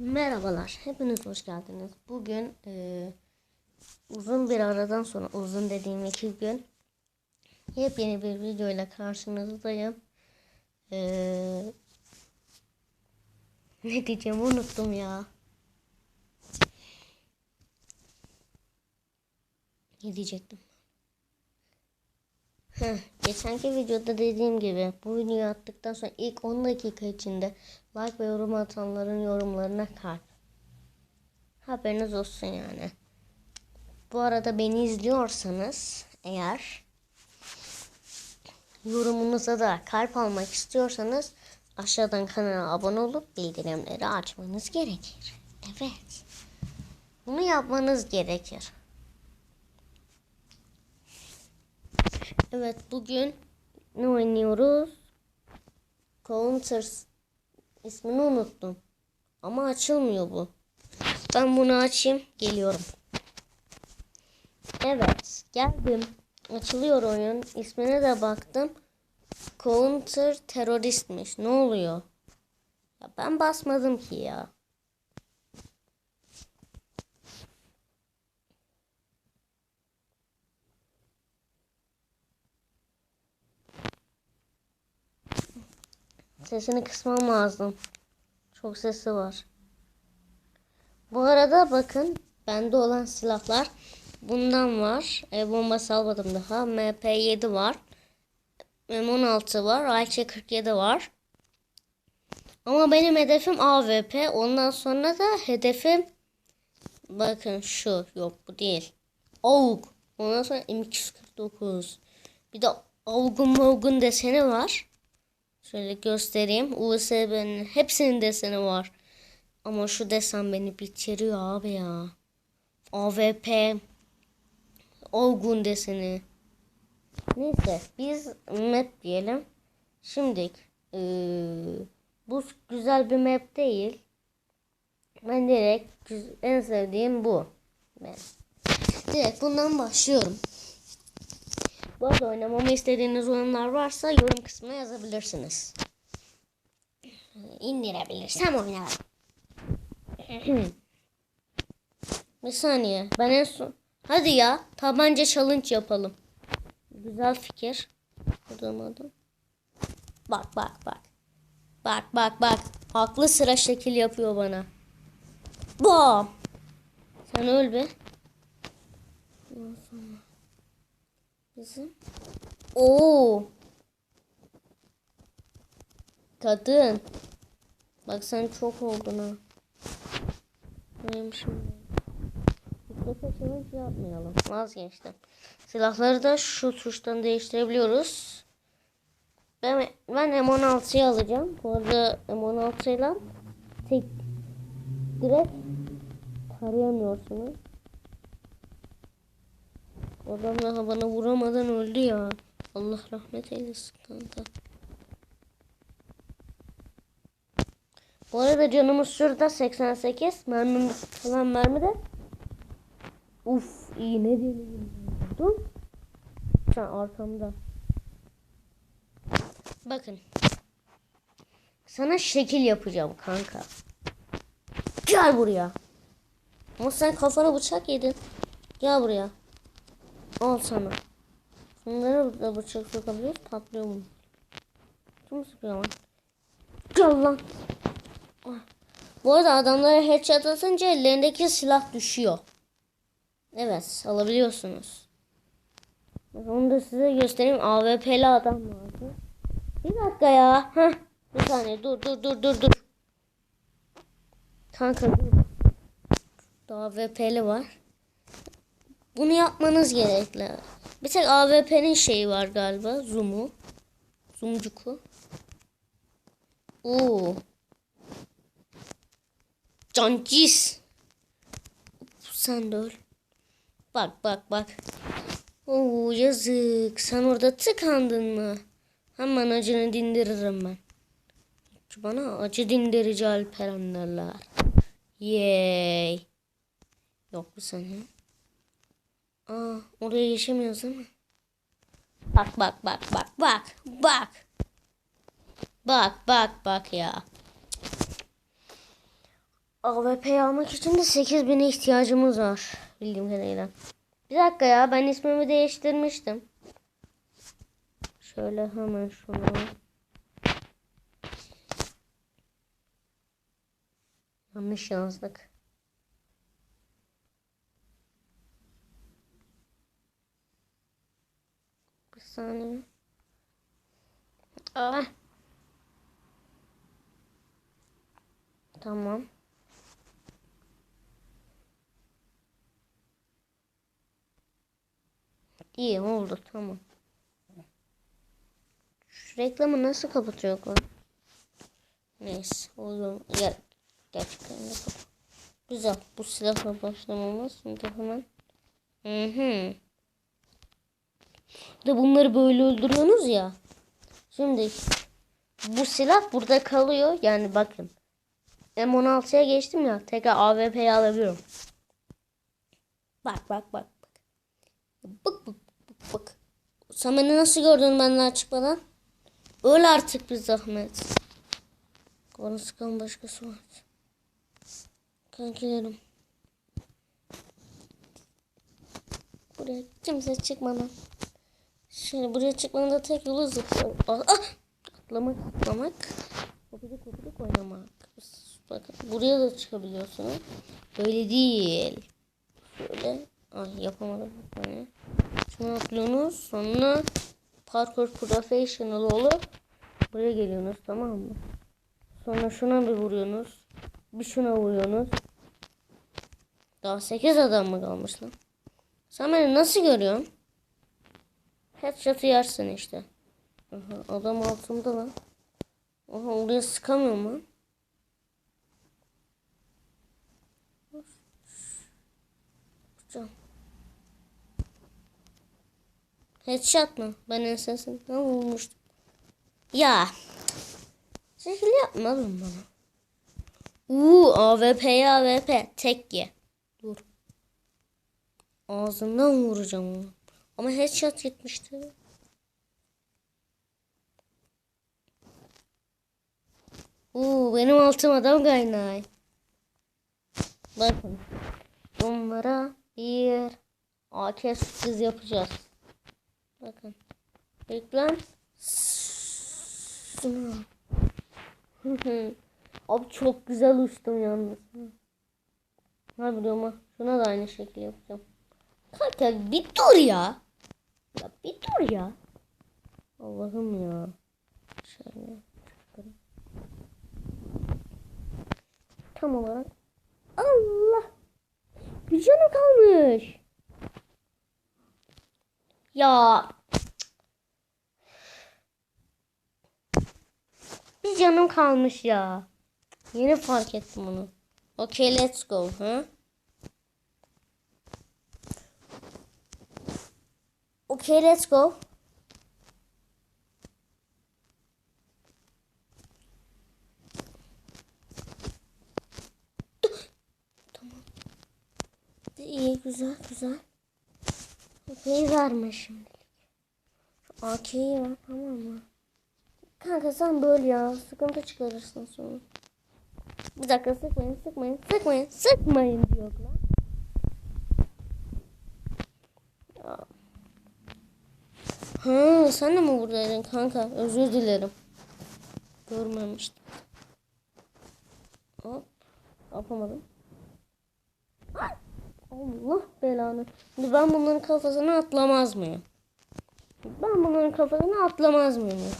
Merhabalar, hepiniz hoş geldiniz. Bugün eee, uzun bir aradan sonra, uzun dediğim iki gün, yepyeni bir videoyla karşınızdayım. Eee, ne diyeceğimi unuttum ya. Ne diyecektim? Heh, geçenki videoda dediğim gibi bu videoyu attıktan sonra ilk 10 dakika içinde like ve yorum atanların yorumlarına kalp. Haberiniz olsun yani. Bu arada beni izliyorsanız eğer yorumunuza da kalp almak istiyorsanız aşağıdan kanala abone olup bildirimleri açmanız gerekir. Evet. Bunu yapmanız gerekir. Evet bugün ne oynuyoruz? Counters ismini unuttum. Ama açılmıyor bu. Ben bunu açayım. Geliyorum. Evet geldim. Açılıyor oyun. İsmine de baktım. Counter teröristmiş. Ne oluyor? Ya ben basmadım ki ya. Sesini kısmam lazım. Çok sesi var. Bu arada bakın bende olan silahlar bundan var. E, bombası almadım daha. MP7 var. M16 var. AK-47 var. Ama benim hedefim AWP. Ondan sonra da hedefim bakın şu. Yok bu değil. AUG. Ondan sonra M249. Bir de AUG'un MAUG'un deseni var. Şöyle göstereyim. USB'nin hepsinin deseni var. Ama şu desen beni bitiriyor abi ya. AWP Olgun deseni. Neyse biz map diyelim. Şimdi bu güzel bir map değil. Ben direkt en sevdiğim bu. Ben. Direkt bundan başlıyorum. Bu arada oynamamı istediğiniz oyunlar varsa yorum kısmına yazabilirsiniz. İndirebilirsem oynarım. Bir saniye. Ben en son... Hadi ya. Tabanca challenge yapalım. Güzel fikir. Adam. Bak bak bak. Bak bak bak. Aklı sıra şekil yapıyor bana. Bam. Sen öl be. Ondan Bizim. Oo. Kadın. Bak sen çok oldun ha. Benim şimdi. Mutlaka challenge yapmayalım. Vazgeçtim. Silahları da şu tuştan değiştirebiliyoruz. Ben, ben M16'yı alacağım. Bu arada M16 ile tek direkt tarayamıyorsunuz. Adam daha bana vuramadan öldü ya. Allah rahmet eylesin kanka. Bu arada canımız şurada 88. Mermimiz falan mermi de. Uf iyi ne diyelim. Dur. Sen arkamda. Bakın. Sana şekil yapacağım kanka. Gel buraya. Ama sen kafana bıçak yedin. Gel buraya. Al sana. Bunları da bıçak sokabiliyoruz. Patlıyor mu? Kim sıkıyor lan? Gel lan. Ah. Bu arada adamlara headshot atınca ellerindeki silah düşüyor. Evet alabiliyorsunuz. Onu da size göstereyim. AWP'li adam vardı. Bir dakika ya. Heh. Bir saniye dur dur dur dur dur. Kanka dur. Daha AWP'li var. Bunu yapmanız gerekli. Bir tek AWP'nin şeyi var galiba. Zoom'u. Zoomcuku. Oo. Cancis. Sen de. Bak bak bak. Oo yazık. Sen orada tıkandın mı? Hemen acını dindiririm ben. Bana acı dindirici Alperen derler. Yay. Yok bu sene. Aa, oraya geçemiyoruz değil mi? Bak bak bak bak bak bak. Bak bak bak ya. AWP'yi almak için de 8000'e ihtiyacımız var. Bildiğim kadarıyla. Bir dakika ya ben ismimi değiştirmiştim. Şöyle hemen şunu. Yanlış yazdık. Bir saniye. Aa. Tamam. İyi oldu tamam. Şu reklamı nasıl kapatıyor lan? Neyse oğlum gel. Gerçekten de kapat. Güzel. Bu silahla başlamamız. Şimdi hemen. Hı hı. De bunları böyle öldürüyorsunuz ya. Şimdi bu silah burada kalıyor. Yani bakın. M16'ya geçtim ya. Tekrar AWP'yi alabiliyorum. Bak bak bak. Bak bak bak bak. Sen beni nasıl gördün benden çıkmadan? Öl artık bir zahmet. Bana sıkan başkası var. Kankilerim. Buraya kimse çıkmadan. Şöyle buraya çıkmanın da tek yolu zıplamak. Ah! Atlamak. Kopidik kopidik oynamak. Bakın buraya da çıkabiliyorsunuz. Böyle değil. Şöyle. Ay yapamadım. Yani. Şunu atlıyorsunuz. Sonra parkour professional olup buraya geliyorsunuz tamam mı? Sonra şuna bir vuruyorsunuz. Bir şuna vuruyorsunuz. Daha 8 adam mı kalmış lan? Sen beni nasıl görüyorsun? Headshot'ı yersin işte. Aha, adam altında lan. Aha oraya sıkamıyor mu? Hocam. Headshot mı? Ben ensesinden vurmuştum. Ya. Şekil yapmadın bana. Uuu AWP AWP tek ye. Dur. Ağzından vuracağım onu. Ama headshot gitmişti. Uuu benim altım adam kaynay. Bakın. Bunlara bir AK sürpriz yapacağız. Bakın. Reklam. Abi çok güzel uçtum yalnız. Ha biliyorum ha. Şuna da aynı şekilde yapacağım. Kanka bir dur ya. Ya bir dur ya. Allah'ım ya. Şöyle. Tam olarak. Allah. Bir canı kalmış. Ya. Bir canım kalmış ya. Yeni fark ettim onu. Okay let's go. Ha? Okay let's go. Tamam. İyi güzel güzel. AK'yi verme şimdi. AK'yi ver tamam mı? Kanka sen böyle ya. Sıkıntı çıkarırsın sonra. Bir dakika sıkmayın sıkmayın sıkmayın sıkmayın diyor lan. Ya. Ha sen de mi buradaydın kanka? Özür dilerim. Görmemiştim. Hop. Yapamadım. Allah belanı. Şimdi ben bunların kafasına atlamaz mıyım? Ben bunların kafasına atlamaz mıyım? ya?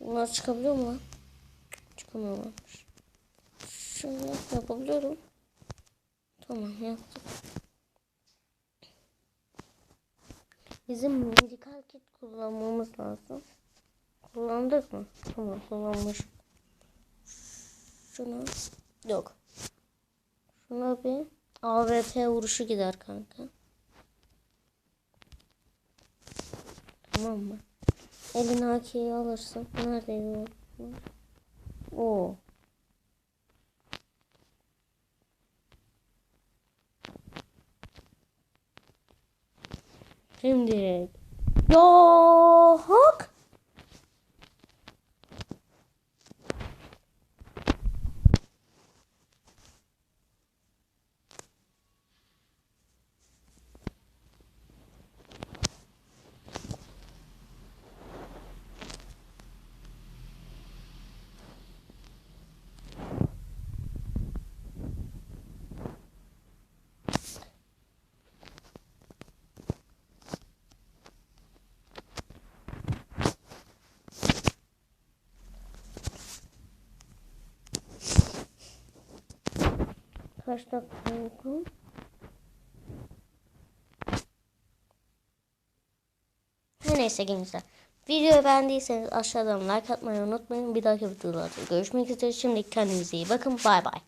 Bunlar çıkabiliyor mu lan? Çıkamıyorlarmış. Şöyle yapabiliyorum. Tamam yaptık. Bizim medikal kit kullanmamız lazım. Kullandık mı? Tamam kullanmış. Şuna yok. Şuna bir AWP vuruşu gider kanka. Tamam mı? Elin AK'yi alırsın. Neredeydi o? Oo. Şimdi. Ya hak. Kaç dakika neyse gençler. Videoyu beğendiyseniz aşağıdan like atmayı unutmayın. Bir dahaki videolarda görüşmek üzere. Şimdi kendinize iyi bakın. Bay bay.